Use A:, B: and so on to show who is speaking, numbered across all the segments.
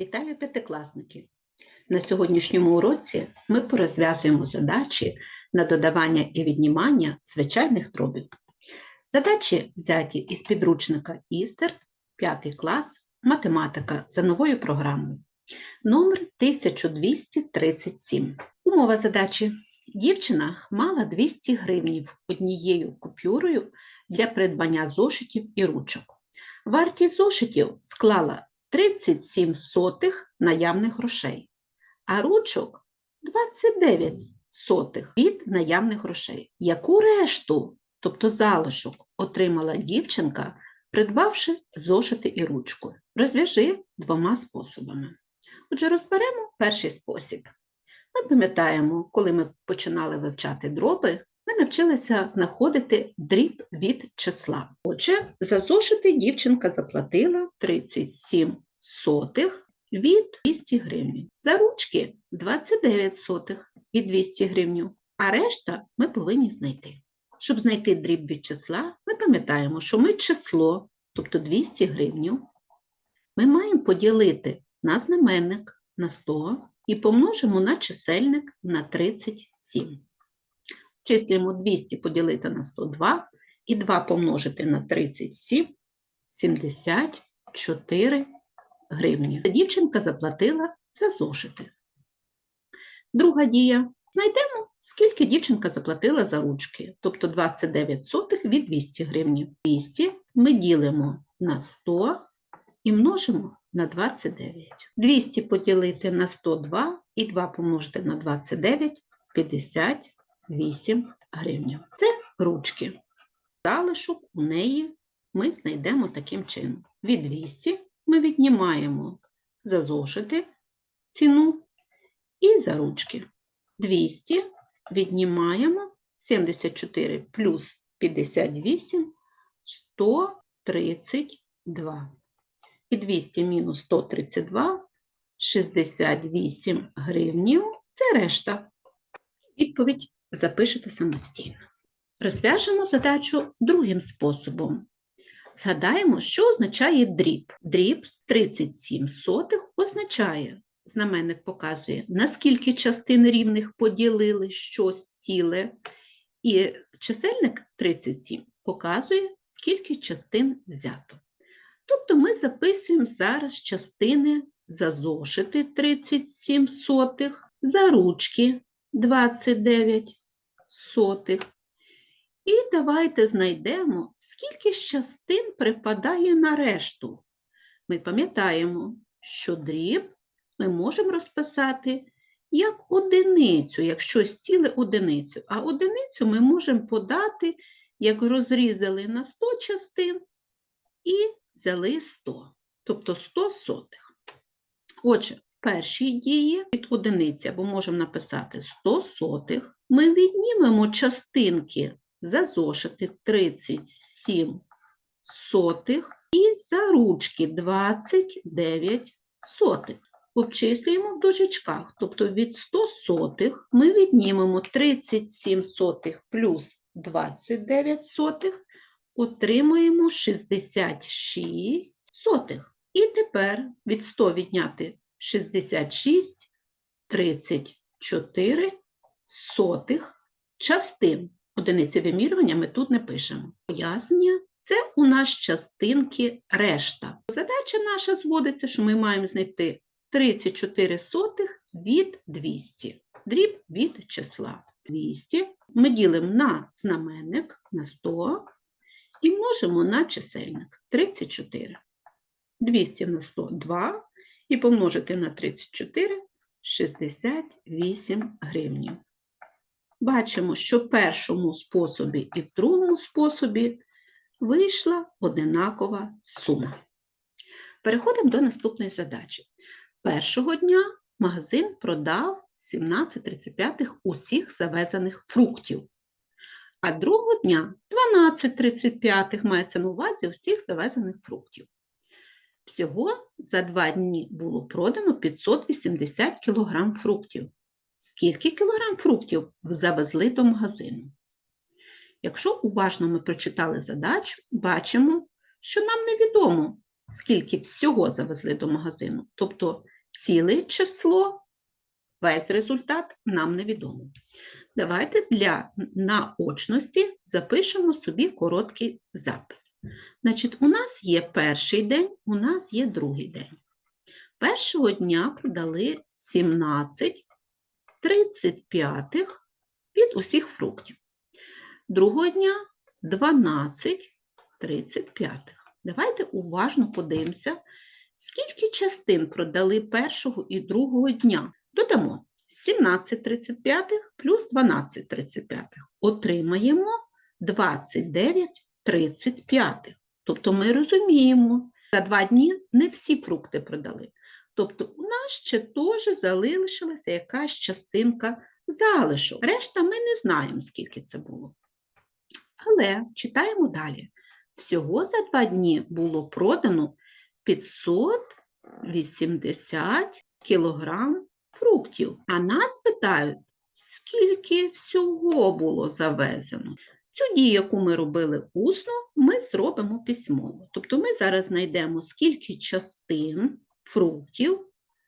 A: Вітаю п'ятикласники! На сьогоднішньому уроці ми порозв'язуємо задачі на додавання і віднімання звичайних дробів. Задачі взяті із підручника Істер, 5 клас, математика за новою програмою. Номер 1237. Умова задачі. Дівчина мала 200 гривнів однією купюрою для придбання зошитів і ручок. Вартість зошитів склала 37 сотих наявних грошей, а ручок 29 сотих від наявних грошей. Яку решту, тобто залишок, отримала дівчинка, придбавши зошити і ручку? Розв'яжи двома способами. Отже, розберемо перший спосіб. Ми пам'ятаємо, коли ми починали вивчати дроби, ми навчилися знаходити дріб від числа. Отже, за зошити дівчинка заплатила 37 сотих від 200 гривень. За ручки 29 сотих від 200 гривень, а решта ми повинні знайти. Щоб знайти дріб від числа, ми пам'ятаємо, що ми число, тобто 200 гривень, ми маємо поділити на знаменник на 100 і помножимо на чисельник на 37. Числимо 200 поділити на 102 і 2 помножити на 37 74 гривні. Дівчинка заплатила за зошити. Друга дія. Знайдемо, скільки дівчинка заплатила за ручки, тобто 29 сотих від 200 гривень. 200 ми ділимо на 100 і множимо на 29. 200 поділити на 102 і 2 помножити на 29 – 58 гривень. Це ручки. Залишок у неї ми знайдемо таким чином. Від 200 ми віднімаємо за зошити ціну і за ручки. 200 віднімаємо 74 плюс 58 132. І 200 мінус 132 68 гривнів це решта. Відповідь запишете самостійно. Розв'яжемо задачу другим способом. Згадаємо, що означає дріб. Дріб з 37 сотих означає, знаменник показує, наскільки частин рівних поділили щось ціле, і чисельник 37 показує, скільки частин взято. Тобто ми записуємо зараз частини за зошити 37 сотих, за ручки 29 сотих. І давайте знайдемо, скільки ж частин припадає на решту. Ми пам'ятаємо, що дріб ми можемо розписати як одиницю, як щось ціле одиницю. А одиницю ми можемо подати, як розрізали на 100 частин і взяли 100, тобто 100 сотих. Отже, першій дії від одиниці, або можемо написати 100 сотих, ми віднімемо частинки за зошити 37 сотих і за ручки 29 сотих. Обчислюємо в дужечках, тобто від 100 сотих ми віднімемо 37 сотих плюс 29 сотих, отримуємо 66 сотих. І тепер від 100 відняти 66, 34 сотих частин. Одиниці вимірювання ми тут не пишемо. Пояснення – це у нас частинки решта. Задача наша зводиться, що ми маємо знайти 34 сотих від 200. Дріб від числа 200 ми ділимо на знаменник на 100 і множимо на чисельник 34. 200 на 100 – 2 і помножити на 34 – 68 гривнів. Бачимо, що в першому способі і в другому способі вийшла одинакова сума. Переходимо до наступної задачі. Першого дня магазин продав 17,35 усіх завезених фруктів, а другого дня 12,35 мається на увазі усіх завезених фруктів. Всього за два дні було продано 580 кг фруктів. Скільки кілограм фруктів завезли до магазину? Якщо уважно ми прочитали задачу, бачимо, що нам невідомо, скільки всього завезли до магазину. Тобто ціле число, весь результат нам невідомо. Давайте для наочності запишемо собі короткий запис. Значить, у нас є перший день, у нас є другий день. Першого дня продали 17 35 від усіх фруктів. Другого дня 12 35. Давайте уважно подивимося, скільки частин продали першого і другого дня. Додамо 17 35 плюс 12 35. Отримаємо 29 35. Тобто ми розуміємо, за два дні не всі фрукти продали. Тобто у нас ще теж залишилася якась частинка залишок. Решта ми не знаємо, скільки це було. Але читаємо далі. Всього за два дні було продано 580 кілограм фруктів. А нас питають, скільки всього було завезено. Цю дію, яку ми робили усно, ми зробимо письмово. Тобто ми зараз знайдемо, скільки частин фруктів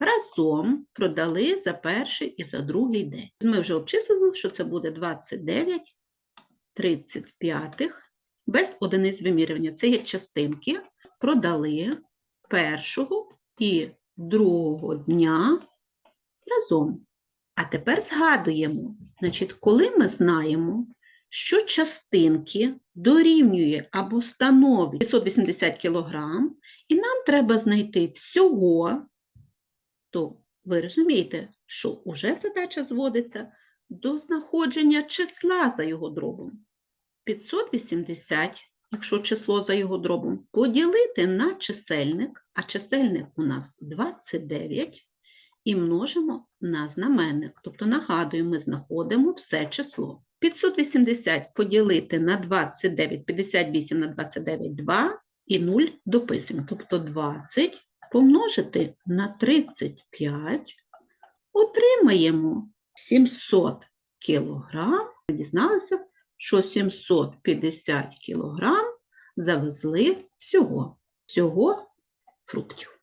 A: разом продали за перший і за другий день. Ми вже обчислили, що це буде 29 35 без одиниць вимірювання. Це є частинки, продали першого і другого дня разом. А тепер згадуємо, значить, коли ми знаємо, що частинки дорівнює або становить 580 кг, і нам треба знайти всього, то ви розумієте, що вже задача зводиться до знаходження числа за його дробом. 580, якщо число за його дробом, поділити на чисельник, а чисельник у нас 29, і множимо на знаменник. Тобто, нагадую, ми знаходимо все число. 580 поділити на 29, 58 на 29 – 2 і 0 дописуємо. Тобто 20 помножити на 35 отримаємо 700 кілограм. Дізналися, що 750 кілограм завезли всього, всього фруктів.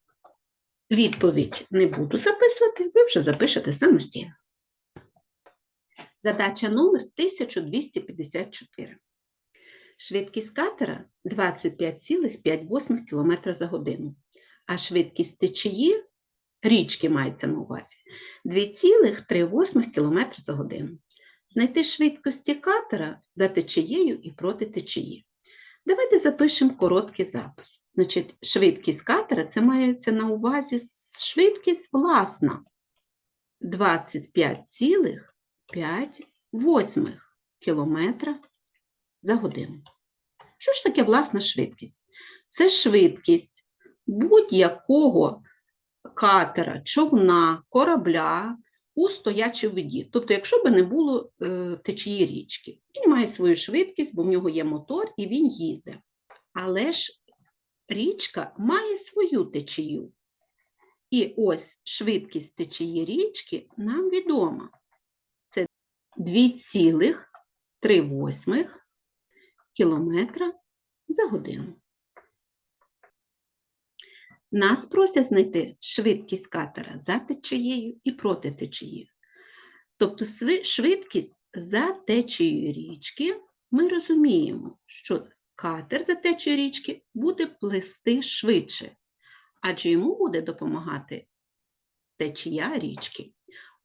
A: Відповідь не буду записувати, ви вже запишете самостійно. Задача номер 1254. Швидкість катера 25,5 км за годину, а швидкість течії, річки мається на увазі, 2,3 км за годину. Знайти швидкості катера за течією і проти течії. Давайте запишемо короткий запис. Значить, швидкість катера це мається на увазі швидкість власна 25,5 кілометра за годину. Що ж таке власна швидкість? Це швидкість будь-якого катера, човна, корабля у стоячій воді. Тобто, якщо б не було е, течії річки, він має свою швидкість, бо в нього є мотор і він їздить. Але ж річка має свою течію. І ось швидкість течії річки нам відома. Це 2,3 кілометра за годину. Нас просять знайти швидкість катера за течією і проти течії. Тобто швидкість за течією річки ми розуміємо, що катер за течією річки буде плисти швидше, адже йому буде допомагати течія річки.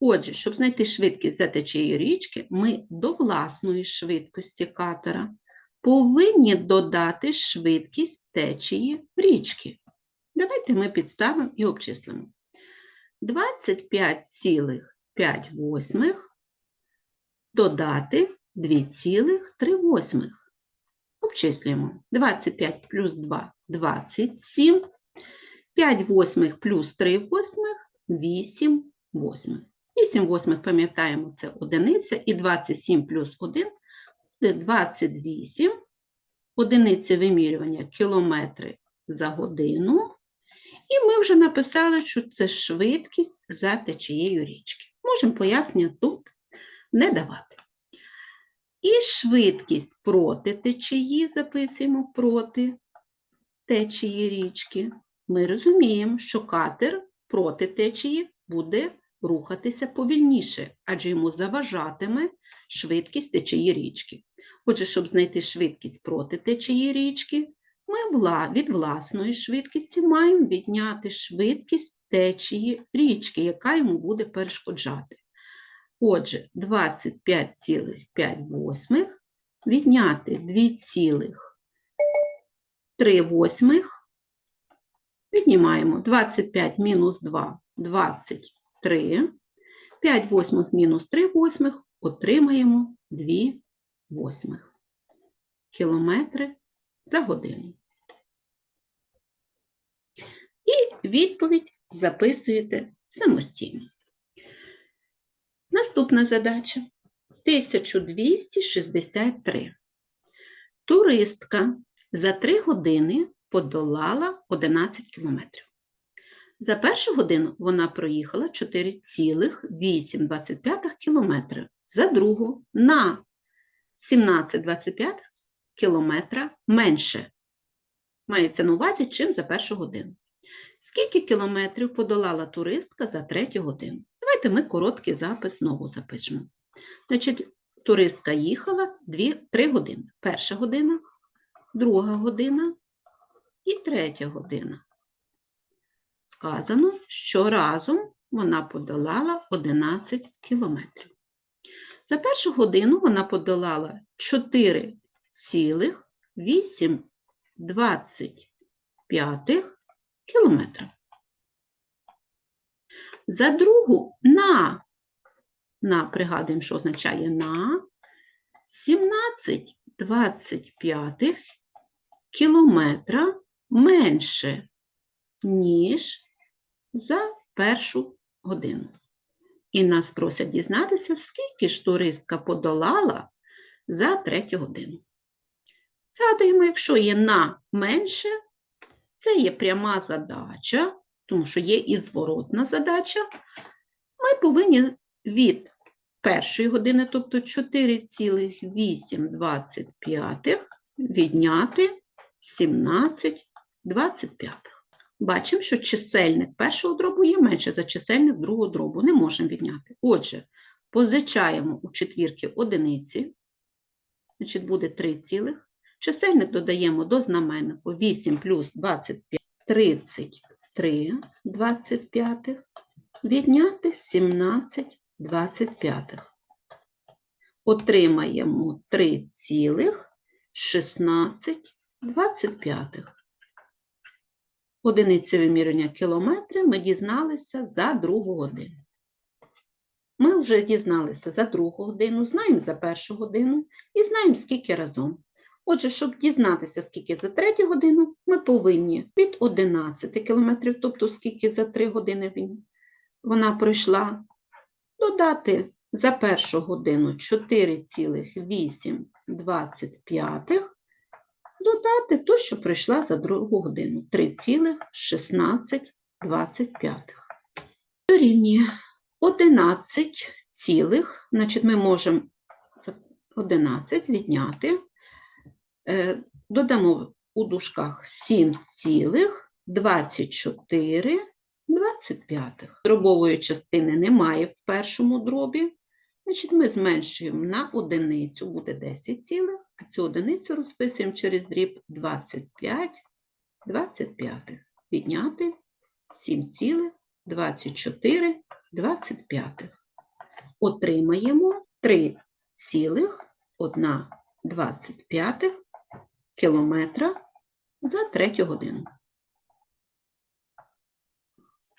A: Отже, щоб знайти швидкість за течією річки, ми до власної швидкості катера повинні додати швидкість течії річки. Давайте ми підставимо і обчислимо. 25,5 додати 2,3. Обчислюємо. 25 плюс 2 – 27. 5 восьмих плюс 3 восьмих – 8 восьмих. 8 восьмих, пам'ятаємо, це одиниця, і 27 плюс 1 – це 28. Одиниці вимірювання кілометри за годину. І ми вже написали, що це швидкість за течією річки. Можемо пояснення тут не давати. І швидкість проти течії записуємо проти течії річки. ми розуміємо, що катер проти течії буде рухатися повільніше, адже йому заважатиме швидкість течії річки. Отже, щоб знайти швидкість проти течії річки, ми від власної швидкості маємо відняти швидкість течії річки, яка йому буде перешкоджати. Отже, 25,5 відняти 2,3 восьмих. Віднімаємо 25 мінус 2 – 23. 5 восьмих мінус 3 восьмих отримаємо 2 восьмих кілометри за годину. І відповідь записуєте самостійно. Наступна задача 1263. Туристка за 3 години подолала 11 кілометрів. За першу годину вона проїхала 4,825 кілометри, за другу на 17,25 кілометра менше. Мається на увазі, чим за першу годину. Скільки кілометрів подолала туристка за третю годину? Давайте ми короткий запис знову запишемо. Значить, туристка їхала 2-3 години. Перша година, друга година і третя година. Сказано, що разом вона подолала 11 кілометрів. За першу годину вона подолала 4,825 кілометра. За другу на, на, пригадуємо, що означає на 17,25 кілометра менше, ніж за першу годину. І нас просять дізнатися, скільки ж туристка подолала за третю годину. Згадуємо, якщо є на менше, це є пряма задача, тому що є і зворотна задача. Ми повинні від першої години, тобто 4,825 відняти 17,25. Бачимо, що чисельник першого дробу є менше за чисельник другого дробу. Не можемо відняти. Отже, позичаємо у четвірки одиниці, значить буде 3 цілих. Чисельник додаємо до знаменнику 8 плюс 25, 33 25, відняти 17 25. Отримаємо 3 цілих 16 25. Одиниці вимірювання кілометри ми дізналися за другу годину. Ми вже дізналися за другу годину, знаємо за першу годину і знаємо, скільки разом. Отже, щоб дізнатися, скільки за третю годину, ми повинні від 11 кілометрів, тобто скільки за 3 години він- вона пройшла, додати за першу годину 4,825, додати то, що прийшла за другу годину 3,1625. Дорівнює 11 цілих, значить ми можемо 11 відняти, додамо у дужках 7 цілих 24 25. Дробової частини немає в першому дробі, значить ми зменшуємо на одиницю, буде 10 цілих, а цю одиницю розписуємо через дріб 25 25. Відняти 7 цілих 24 25. Отримаємо 3 цілих 1 25 кілометра за третю годину.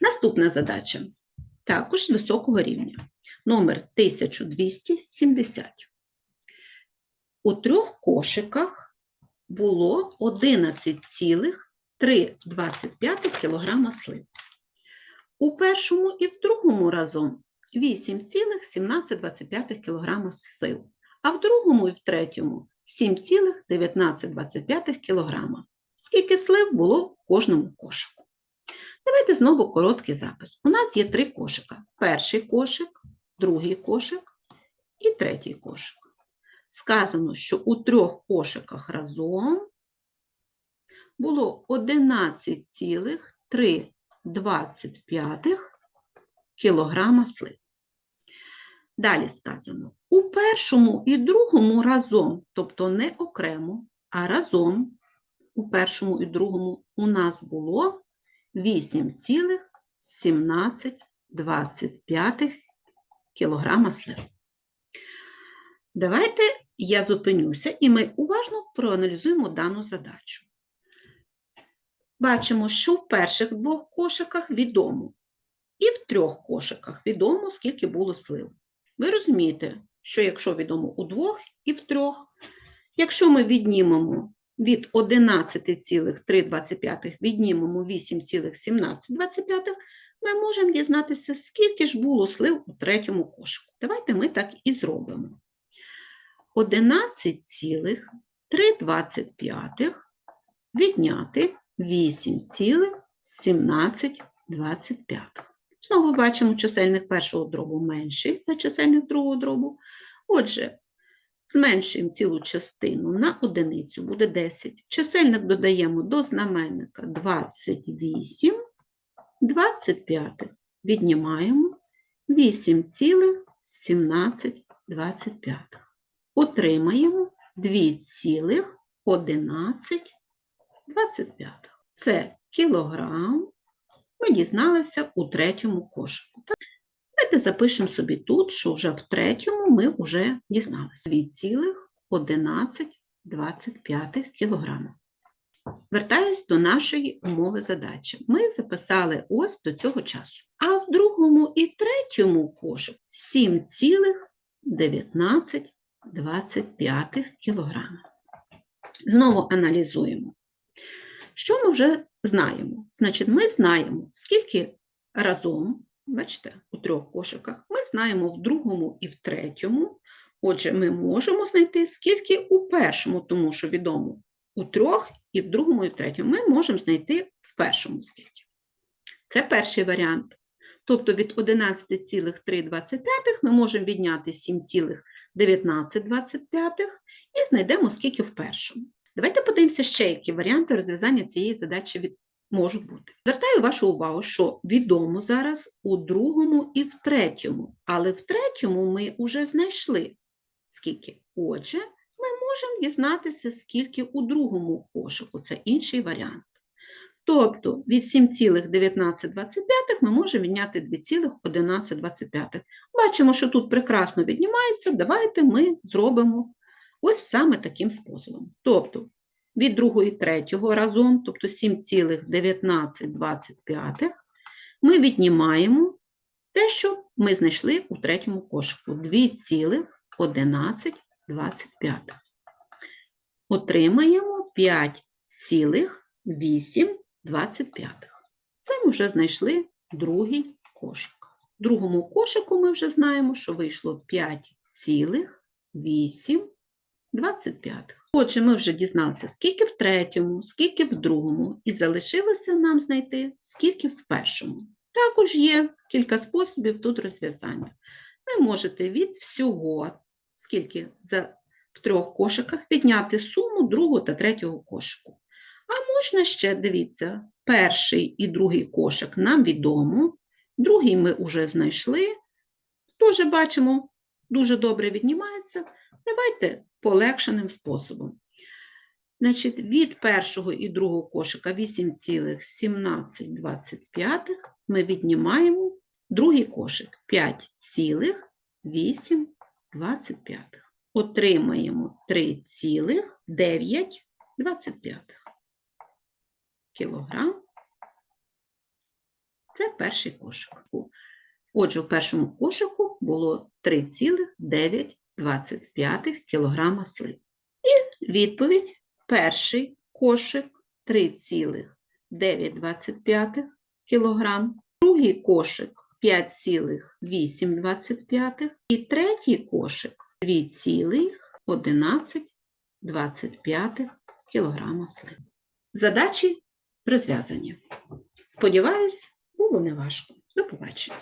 A: Наступна задача також високого рівня. Номер 1270. У трьох кошиках було 11,325 кг слив. У першому і в другому разом 8,1725 кг слив, а в другому і в третьому 7,1925 кг. Скільки слив було в кожному кошику? Давайте знову короткий запис. У нас є три кошика. Перший кошик, другий кошик і третій кошик. Сказано, що у трьох кошиках разом було 3,25 кілограма слив. Далі сказано, у першому і другому разом, тобто не окремо, а разом у першому і другому у нас було 8,1725 кілограма слив. Давайте я зупинюся і ми уважно проаналізуємо дану задачу. Бачимо, що в перших двох кошиках відомо, і в трьох кошиках відомо, скільки було слив. Ви розумієте, що якщо відомо у двох і в трьох, якщо ми віднімемо від 11,325 віднімемо 8,1725, ми можемо дізнатися, скільки ж було слив у третьому кошику. Давайте ми так і зробимо. 11,325 відняти 8,1725. Знову бачимо, чисельник першого дробу менший за чисельник другого дробу. Отже, зменшуємо цілу частину на одиницю, буде 10. Чисельник додаємо до знаменника 28, 25. Віднімаємо 8,1725. Отримаємо 2,1125. Це кілограм ми дізналися у третьому кошику. Давайте запишемо собі тут, що вже в третьому ми вже дізналися 2,1125 кг. Вертаюсь до нашої умови задачі. Ми записали ось до цього часу. А в другому і третьому кошику 7,1925 кг. Знову аналізуємо. Що ми вже знаємо? Значить, ми знаємо, скільки разом, бачите, у трьох кошиках, ми знаємо в другому і в третьому. Отже, ми можемо знайти, скільки у першому, тому що відомо у трьох і в другому, і в третьому. Ми можемо знайти в першому скільки. Це перший варіант. Тобто від 11,325 ми можемо відняти 7,1925 і знайдемо, скільки в першому. Давайте подивимося ще, які варіанти розв'язання цієї задачі від... можуть бути. Звертаю вашу увагу, що відомо зараз у другому і в третьому, але в третьому ми вже знайшли скільки. Отже, ми можемо дізнатися, скільки у другому кошику. Це інший варіант. Тобто від 7,1925 ми можемо відняти 2,1125. Бачимо, що тут прекрасно віднімається. Давайте ми зробимо ось саме таким способом. Тобто від другого і третього разом, тобто 7,1925, ми віднімаємо те, що ми знайшли у третьому кошику 2,1125. Отримаємо 5,825. Це ми вже знайшли другий кошик. В другому кошику ми вже знаємо, що вийшло 5,825. Отже, ми вже дізналися, скільки в третьому, скільки в другому, і залишилося нам знайти, скільки в першому. Також є кілька способів тут розв'язання. Ви можете від всього, скільки за, в трьох кошиках, підняти суму другого та третього кошику. А можна ще, дивіться, перший і другий кошик нам відомо, другий ми вже знайшли, теж бачимо, дуже добре віднімається. Давайте полегшеним способом. Значить, від першого і другого кошика 8,1725 ми віднімаємо другий кошик 5,825. Отримаємо 3,925 кілограм. Це перший кошик. Отже, в першому кошику було 3,925 кілограма слив. І відповідь перший кошик 3,925 кг, другий кошик 5,825 і третій кошик 2,1125 кг слив. Задачі розв'язані. Сподіваюсь, було неважко. До побачення.